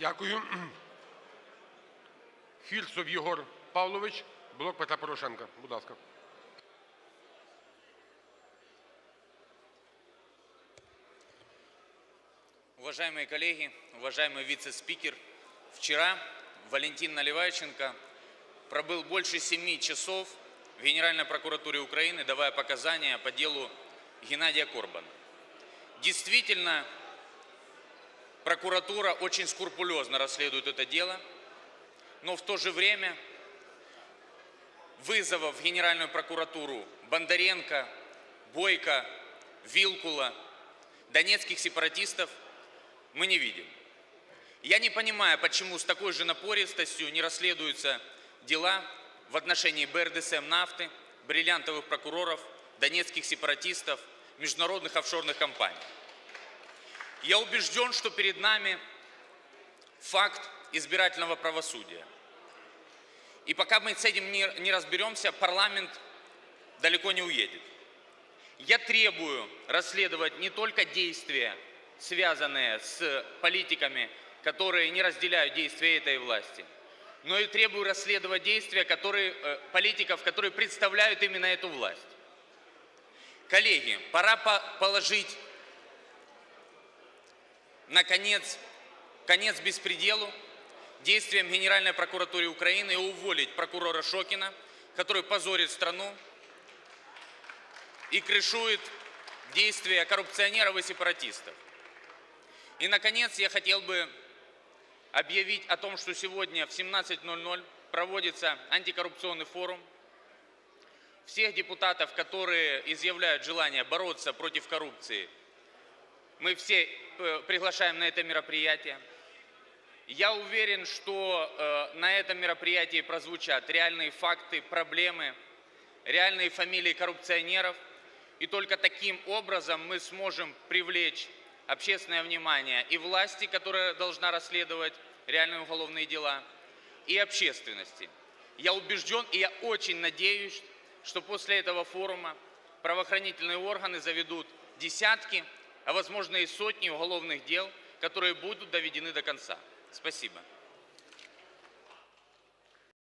Дякую. Фірсов Єгор Павлович, "Блок Петра Порошенка". Будь ласка. Уважаемые коллеги, уважаемый вице-спикер, вчера Валентин Наливайченко пробыл больше семи часов в Генеральной прокуратуре Украины, давая показания по делу Геннадия Корбана. Действительно, прокуратура очень скрупулезно расследует это дело, но в то же время вызовов в Генеральную прокуратуру Бондаренко, Бойко, Вилкула, донецких сепаратистов мы не видим. Я не понимаю, почему с такой же напористостью не расследуются дела в отношении БРДСМ «Нафты», бриллиантовых прокуроров, донецких сепаратистов, международных офшорных компаний. Я убежден, что перед нами факт избирательного правосудия. И пока мы с этим не, разберемся, парламент далеко не уедет. Я требую расследовать не только действия, связанные с политиками, которые не разделяют действия этой власти, но и требую расследовать действия которые, э, политиков, которые представляют именно эту власть. Коллеги, пора по- положить наконец, конец беспределу, действиям Генеральной прокуратуры Украины и уволить прокурора Шокина, который позорит страну и крышует действия коррупционеров и сепаратистов. И, наконец, я хотел бы объявить о том, что сегодня в 17.00 проводится антикоррупционный форум. Всех депутатов, которые изъявляют желание бороться против коррупции, мы все э, приглашаем на это мероприятие. Я уверен, что э, на этом мероприятии прозвучат реальные факты, проблемы, реальные фамилии коррупционеров. И только таким образом мы сможем привлечь общественное внимание и власти, которая должна расследовать реальные уголовные дела, и общественности. Я убежден и я очень надеюсь, что после этого форума правоохранительные органы заведут десятки, а возможно и сотни уголовных дел, которые будут доведены до конца. Спасибо.